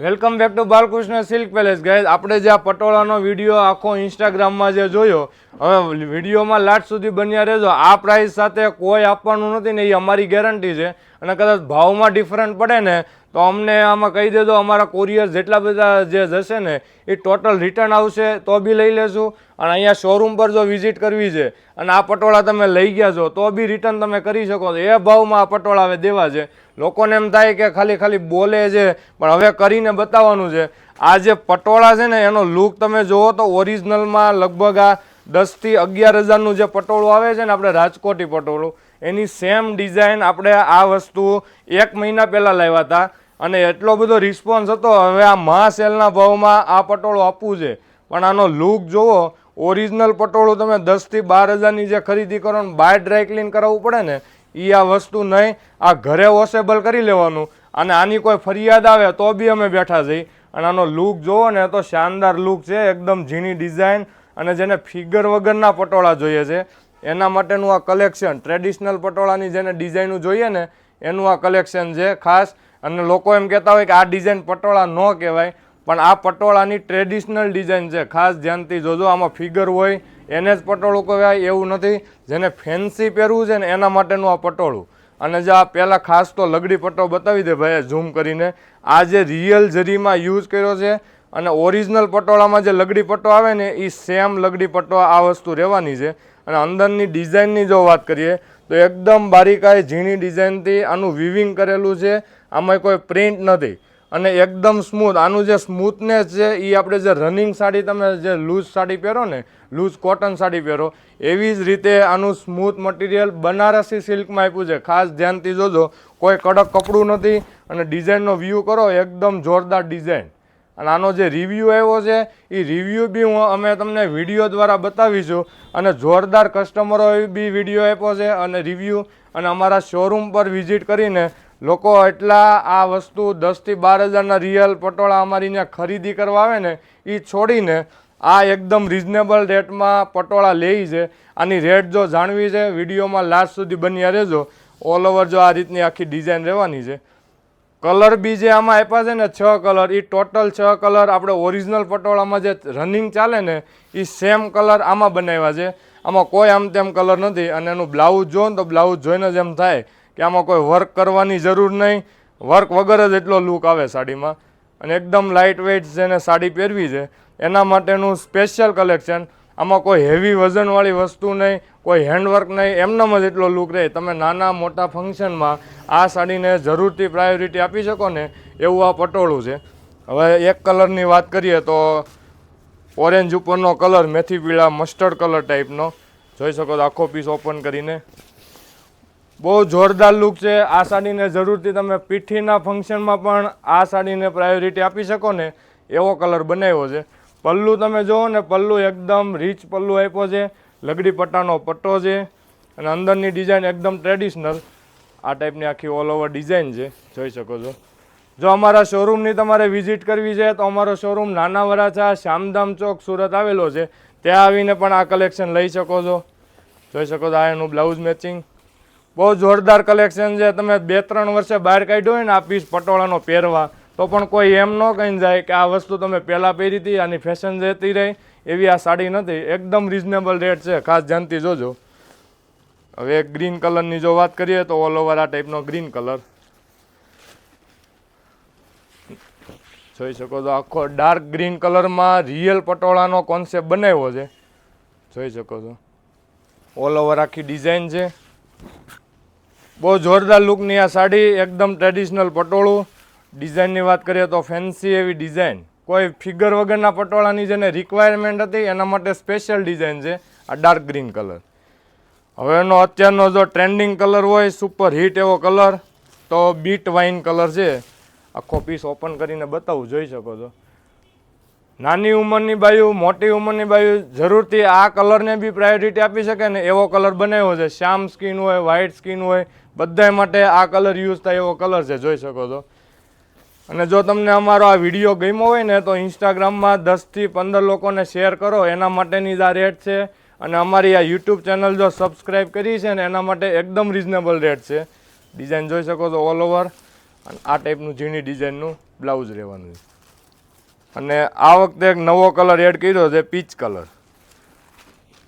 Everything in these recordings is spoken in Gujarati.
Welcome back to Balkrishna silk palace. Guys, આપણે જે આ પટોળાનો વીડિયો આખો ઇન્સ્ટાગ્રામમાં જે જોયો, હવે વિડીયોમાં લાટ સુધી બન્યા રહેજો. આ પ્રાઇસ સાથે કોઈ આપવાનું નથી ને એ અમારી ગેરંટી છે. અને કદાચ ભાવમાં ડિફરન્ટ પડે ને તો અમને આમાં કહી દેજો, અમારા કોરિયર જેટલા બધા જે જશે ને, એ ટોટલ રિટર્ન આવશે, તો બી લઈ લેશું. અને અહીંયા શોરૂમ પર જો વિઝિટ કરવી છે, અને આ પટોળા તમે લઈ ગયા છો, તો બી રિટર્ન તમે કરી શકો છો. એ ભાવમાં આ પટોળા હવે દેવા છે. લોકોને એમ થાય કે ખાલી ખાલી બોલે છે, પણ હવે કરીને બતાવવાનું છે. આ જે પટોળા છે ને, એનો લુક તમે જુઓ તો ઓરિજિનલમાં લગભગ આ દસથી અગિયાર હજારનું જે પટોળું આવે છે ને, આપણે રાજકોટી પટોળું, એની સેમ ડિઝાઇન આપણે આ વસ્તુ એક મહિના પહેલાં લાવ્યા હતા. અને એટલો બધો રિસ્પોન્સ હતો, હવે આ મહા સેલના ભાવમાં આ પટોળું આપવું છે. પણ આનો લુક જુઓ ઓરિજિનલ પટોળું તમે દસથી બાર હજારની જે ખરીદી કરો ને બાય ડ્રાય ક્લીન કરાવવું પડે ને એ આ વસ્તુ નહીં, આ ઘરે વોશેબલ કરી લેવાનું. અને આની કોઈ ફરિયાદ આવે તો બી અમે બેઠા જઈ અને આનો લુક જુઓ ને તો શાનદાર લુક છે, એકદમ ઝીણી ડિઝાઇન અને જેને ફિગર વગરના પટોળા જોઈએ છે, એના માટેનું આ કલેક્શન ટ્રેડિશનલ પટોળાની જેને ડિઝાઇનું જોઈએ ને, એનું આ કલેક્શન છે. ખાસ અને લોકો એમ કહેતા હોય કે આ ડિઝાઇન પટોળા ન કહેવાય, પણ આ પટોળાની ટ્રેડિશનલ ડિઝાઇન છે. ખાસ ધ્યાનથી જોજો, આમાં ફિગર હોય, એને જ પટોળું કહેવાય, એવું નથી. જેને ફેન્સી પહેરવું છે ને એના માટેનું આ પટોળું. અને જે આ પહેલાં ખાસ તો લગડી પટ્ટો બતાવી દે ભાઈ, ઝૂમ કરીને. આ જે રિયલ જરીમાં યુઝ કર્યો છે, અને ઓરિજિનલ પટોળામાં જે લગડી પટ્ટો આવે ને એ સેમ લગડી પટ્ટો આ વસ્તુ રહેવાની છે. અને અંદરની ડિઝાઇનની જો વાત કરીએ, તો એકદમ બારીકાઈ ઝીણી ડિઝાઇનથી આનું વિવિંગ કરેલું છે. આમાં કોઈ પ્રિન્ટ નથી. અને એકદમ સ્મૂથ આનું જે સ્મૂથનેસ છે એ આપણે જે રનિંગ સાડી તમે જે લૂઝ સાડી પહેરો ને લૂઝ કોટન સાડી પહેરો, એવી જ રીતે આનું સ્મૂથ મટીરિયલ બનારસી સિલ્કમાં આપ્યું છે. ખાસ ધ્યાનથી જોજો, કોઈ કડક કપડું નથી અને ડિઝાઇનનો વ્યૂ કરો, એકદમ જોરદાર ડિઝાઇન અને આનો જે રિવ્યૂ આવ્યો છે એ રિવ્યૂ બી હું અમે તમને વીડિયો દ્વારા બતાવીશું. અને જોરદાર કસ્ટમરોએ બી વીડિયો આપ્યો છે અને રિવ્યૂ અને અમારા શોરૂમ પર વિઝિટ કરીને લોકો એટલા આ વસ્તુ દસથી બાર હજારના રિયલ પટોળા અમારી ત્યાં ખરીદી કરવા આવે ને એ છોડીને આ એકદમ રિઝનેબલ રેટમાં પટોળા લે છે. આની રેટ જો જાણવી છે, વિડીયોમાં લાસ્ટ સુધી બન્યા રહેજો. ઓલ ઓવર જો આ રીતની આખી ડિઝાઇન રહેવાની છે. કલર બી જે આમાં આપ્યા છે ને, છ કલર એ ટોટલ છ કલર આપણે ઓરિજિનલ પટોળામાં જે રનિંગ ચાલે ને એ સેમ કલર આમાં બનાવ્યા છે. આમાં કોઈ આમ તેમ કલર નથી અને એનું બ્લાઉઝ જો તો બ્લાઉઝ જોઈને જ એમ થાય. કે આમાં કોઈ વર્ક કરવાની જરૂર નહીં. વર્ક વગર જ એટલો લુક આવે સાડીમાં. અને એકદમ લાઇટ વેઇટ જેને સાડી પહેરવી છે. એના માટેનું સ્પેશિયલ કલેક્શન આમાં કોઈ હેવી વજનવાળી વસ્તુ નહીં, કોઈ હેન્ડવર્ક નહીં. એમનામ જ એટલો લુક રહે. તમે નાના મોટા ફંક્શનમાં આ સાડીને જરૂરથી પ્રાયોરિટી આપી શકો ને એવું આ પટોળું છે. હવે એક કલરની વાત કરીએ તો ઓરેન્જ ઉપરનો કલર મેથી પીળા મસ્ટર્ડ કલર ટાઈપનો જોઈ શકો તો આખો પીસ ઓપન કરીને. બહુ જોરદાર લુક છે. આ સાડીને જરૂરથી તમે પીઠીના ફંક્શનમાં પણ આ સાડીને પ્રાયોરિટી આપી શકો ને, એવો કલર બનાવ્યો છે. પલ્લુ તમે જુઓ ને, પલ્લુ એકદમ રીચ પલ્લુ આપ્યો છે. લગડી પટ્ટાનો પટ્ટો છે. અને અંદરની ડિઝાઇન એકદમ ટ્રેડિશનલ આ ટાઈપની આખી ઓલ ઓવર ડિઝાઇન છે. જોઈ શકો છો. જો અમારા શોરૂમની તમારે વિઝિટ કરવી છે, તો અમારો શોરૂમ નાના વરાછા શ્યામધામ ચોક સુરત આવેલો છે. ત્યાં આવીને પણ આ કલેક્શન લઈ શકો છો. જોઈ શકો છો, આ એનું બ્લાઉઝ મેચિંગ બહુ જોરદાર કલેક્શન છે. તમે બે ત્રણ વર્ષે બહાર કાઢ્યો હોય ને આ પીસ પટોળાનો પહેરવા, તો પણ કોઈ એમ ન કહીને જાય કે આ વસ્તુ તમે પહેલાં પહેરી હતી, આની ફેશન જતી રહી. એવી આ સાડી નથી. એકદમ રિઝનેબલ રેટ છે. ખાસ ધ્યાનથી જોજો. હવે ગ્રીન કલરની જો વાત કરીએ તો ઓલ ઓવર આ ટાઈપનો ગ્રીન કલર જોઈ શકો છો, આખો ડાર્ક ગ્રીન કલરમાં રિયલ પટોળાનો કોન્સેપ્ટ બનાવ્યો છે. જોઈ શકો છો. ઓલ ઓવર આખી ડિઝાઇન છે. બહુ જોરદાર લુકની આ સાડી, એકદમ ટ્રેડિશનલ પટોળું. ડિઝાઇનની વાત કરીએ તો ફેન્સી એવી ડિઝાઇન કોઈ ફિગર વગરના પટોળાની જેને રિક્વાયરમેન્ટ હતી, એના માટે સ્પેશિયલ ડિઝાઇન છે, આ ડાર્ક ગ્રીન કલર હવે એનો અત્યારનો જો ટ્રેન્ડિંગ કલર હોય સુપર હિટ એવો કલર તો બીટ વાઇન કલર છે. આખો પીસ ઓપન કરીને બતાવું, જોઈ શકો છો. નાની ઉંમરની બાયુ, મોટી ઉંમરની બાયુ, જરૂરથી આ કલરને બી પ્રાયોરિટી આપી શકે ને એવો કલર બનાવ્યો છે. શ્યામ સ્કિન હોય, વ્હાઇટ સ્કિન હોય બધા માટે આ કલર યુઝ થાય એવો કલર છે. જોઈ શકો છો. અને જો તમને અમારો આ વીડિયો ગમ્યો હોય ને તો ઇન્સ્ટાગ્રામમાં દસથી પંદર લોકોને શેર કરો. એના માટેની જ આ રેટ છે. અને અમારી આ યુટ્યુબ ચેનલ જો સબસ્ક્રાઈબ કરી છે ને એના માટે એકદમ રિઝનેબલ રેટ છે. ડિઝાઇન જોઈ શકો છો ઓલ ઓવર અને આ ટાઈપનું ઝીણી ડિઝાઇનનું બ્લાઉઝ રહેવાનું છે. અને આ વખતે એક નવો કલર એડ કર્યો છે, પીચ કલર.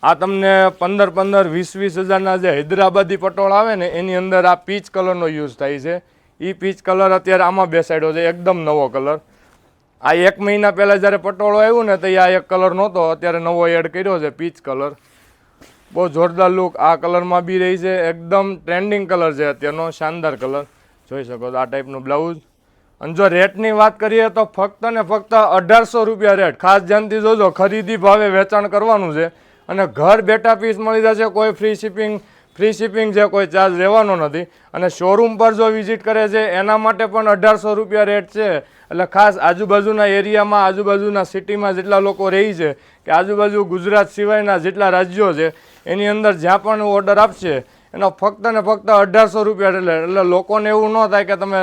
આ તમને પંદર પંદર વીસ વીસ હજારના જે હૈદરાબાદી પટોળ આવે ને, એની અંદર આ પીચ કલરનો યુઝ થાય છે. એ પીચ કલર અત્યારે આમાં બેસાડ્યો છે, એકદમ નવો કલર. આ એક મહિના પહેલાં જ્યારે પટોળો આવ્યું ને, તો આ એક કલર નહોતો, અત્યારે નવો એડ કર્યો છે, પીચ કલર. બહુ જોરદાર લુક, આ કલરમાં બી રહી છે, એકદમ ટ્રેન્ડિંગ કલર છે અત્યારનો, શાનદાર કલર. જોઈ શકો છો, આ ટાઈપનું બ્લાઉઝ. અને જો રેટની વાત કરીએ તો ફક્ત ને ફક્ત અઢારસો રૂપિયા રેટ. ખાસ ધ્યાનથી જોજો, ખરીદી ભાવે વેચાણ કરવાનું છે અને ઘર બેઠા પીસ મળી જશે, કોઈ ફ્રી શિપિંગ ફ્રી શિપિંગ છે કોઈ ચાર્જ રહેવાનો નથી. અને શોરૂમ પર જો વિઝિટ કરે છે, એના માટે પણ અઢારસો રૂપિયા રેટ છે. એટલે ખાસ આજુબાજુના એરિયામાં, આજુબાજુના સિટીમાં જેટલા લોકો રહી છે, કે આજુબાજુ ગુજરાત સિવાયના જેટલા રાજ્યો છે, એની અંદર જ્યાં પણ ઓર્ડર આપશે એનો ફક્ત ને ફક્ત અઢારસો રૂપિયા એટલે એટલે લોકોને એવું ન થાય કે તમે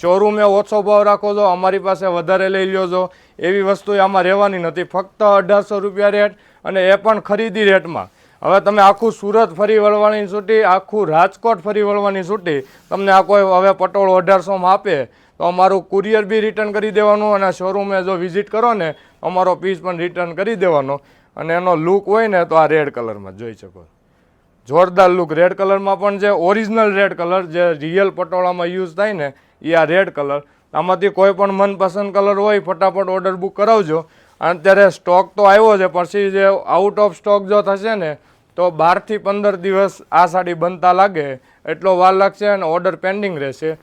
શોરૂમે ઓછો ભાવ રાખો છો, અમારી પાસે વધારે લઈ લ્યો છો. એવી વસ્તુ આમાં રહેવાની નથી. ફક્ત અઢારસો રૂપિયા રેટ અને એ પણ ખરીદી રેટમાં હવે તમે આખું સુરત ફરી વળવાની છૂટી, આખું રાજકોટ ફરી વળવાની છૂટી, તમને આ કોઈ હવે પટોળ અઢારસોમાં આપે, તો અમારું કુરિયર બી રિટર્ન કરી દેવાનું અને શોરૂમે જો વિઝિટ કરો ને અમારો પીસ પણ રિટર્ન કરી દેવાનો. અને એનો લુક હોય ને, તો આ રેડ કલરમાં જોઈ શકો જોરદાર લુક રેડ કલરમાં પણ છે ઓરિજિનલ રેડ કલર જે રિયલ પટોળામાં યુઝ થાય ને એ આ રેડ કલર આમાંથી કોઈ પણ મનપસંદ કલર હોય, ફટાફટ ઓર્ડર બુક કરાવજો. અને અત્યારે સ્ટોક તો આવ્યો છે, પછી જે આઉટ ઓફ સ્ટોક જો થશે ને, તો બારથી પંદર દિવસ આ સાડી બનતા લાગે. એટલો વાર લાગશે અને ઓર્ડર પેન્ડિંગ રહેશે.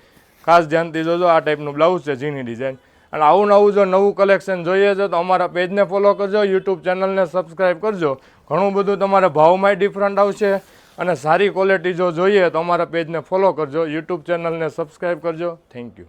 ખાસ ધ્યાનથી જોજો, આ ટાઈપનું બ્લાઉઝ છે, ઝીણી ડિઝાઇન અને આવું નવું જો નવું કલેક્શન જોઈએ છે, તો અમારા પેજને ફોલો કરજો યુટ્યુબ ચેનલને સબસ્ક્રાઈબ કરજો. ઘણું બધું તમારે ભાવમાંય ડિફરન્ટ આવશે અને સારી ક્વોલિટી જો જોઈએ તો અમારા પેજને ફોલો કરજો યુટ્યુબ ચેનલને સબસ્ક્રાઈબ કરજો. Thank you